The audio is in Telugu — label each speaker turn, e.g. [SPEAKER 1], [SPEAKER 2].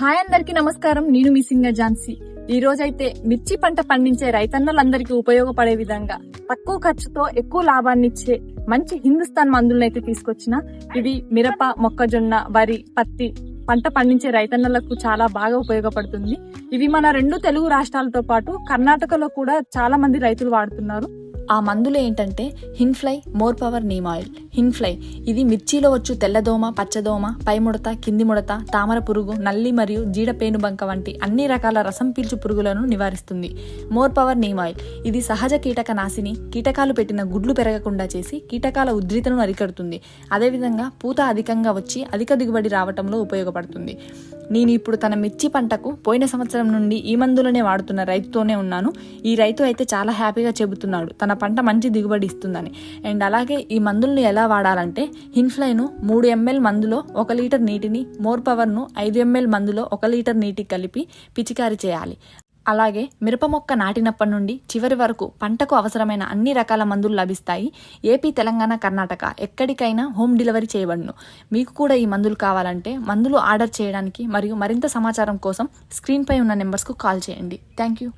[SPEAKER 1] హాయ్ అందరికి నమస్కారం. నేను మీ సింగ ఝాన్సీ. ఈ రోజైతే మిర్చి పంట పండించే రైతన్నలందరికీ ఉపయోగపడే విధంగా తక్కువ ఖర్చుతో ఎక్కువ లాభాన్ని ఇచ్చే మంచి హిందుస్థాన్ మందులను అయితే తీసుకొచ్చిన ఇవి మిరప మొక్కజొన్న వరి పత్తి పంట పండించే రైతన్నలకు చాలా బాగా ఉపయోగపడుతుంది. ఇవి మన రెండు తెలుగు రాష్ట్రాలతో పాటు కర్ణాటకలో కూడా చాలా మంది రైతులు వాడుతున్నారు.
[SPEAKER 2] ఆ మందులు ఏంటంటే హిన్ఫ్లై మోర్ పవర్ నీమ్ ఆయిల్. హిన్ఫ్లై ఇది మిర్చిలో వచ్చు తెల్లదోమ పచ్చదోమ పై ముడత కింది ముడత తామర పురుగు నల్లి మరియు జీడ పేనుబంక వంటి అన్ని రకాల రసం పీల్చు పురుగులను నివారిస్తుంది. మోర్ పవర్ నీమ్ ఆయిల్ ఇది సహజ కీటక నాశిని కీటకాలు పెట్టిన గుడ్లు పెరగకుండా చేసి కీటకాల ఉధృతను అరికడుతుంది. అదేవిధంగా పూత అధికంగా వచ్చి అధిక దిగుబడి రావటంలో ఉపయోగపడుతుంది. నేను ఇప్పుడు తన మిర్చి పంటకు పోయిన సంవత్సరం నుండి ఈ మందులనే వాడుతున్న రైతుతోనే ఉన్నాను. ఈ రైతు అయితే చాలా హ్యాపీగా చెబుతున్నాడు. తన పంట మంచి దిగుబడి ఇస్తుందని. అండ్ అలాగే ఈ మందులను ఎలా వాడాలంటే హిన్ఫ్లైను మూడు ఎంఎల్ మందులో ఒక లీటర్ నీటిని మోర్ పవర్ను ఐదు ఎంఎల్ మందులో ఒక లీటర్ నీటికి కలిపి పిచికారి చేయాలి. అలాగే మిరప మొక్క నాటినప్పటి నుండి చివరి వరకు పంటకు అవసరమైన అన్ని రకాల మందులు లభిస్తాయి. ఏపీ తెలంగాణ కర్ణాటక ఎక్కడికైనా హోమ్ డెలివరీ చేయబడును. మీకు కూడా ఈ మందులు కావాలంటే మందులు ఆర్డర్ చేయడానికి మరియు మరింత సమాచారం కోసం స్క్రీన్పై ఉన్న నెంబర్స్కు కాల్ చేయండి. Thank you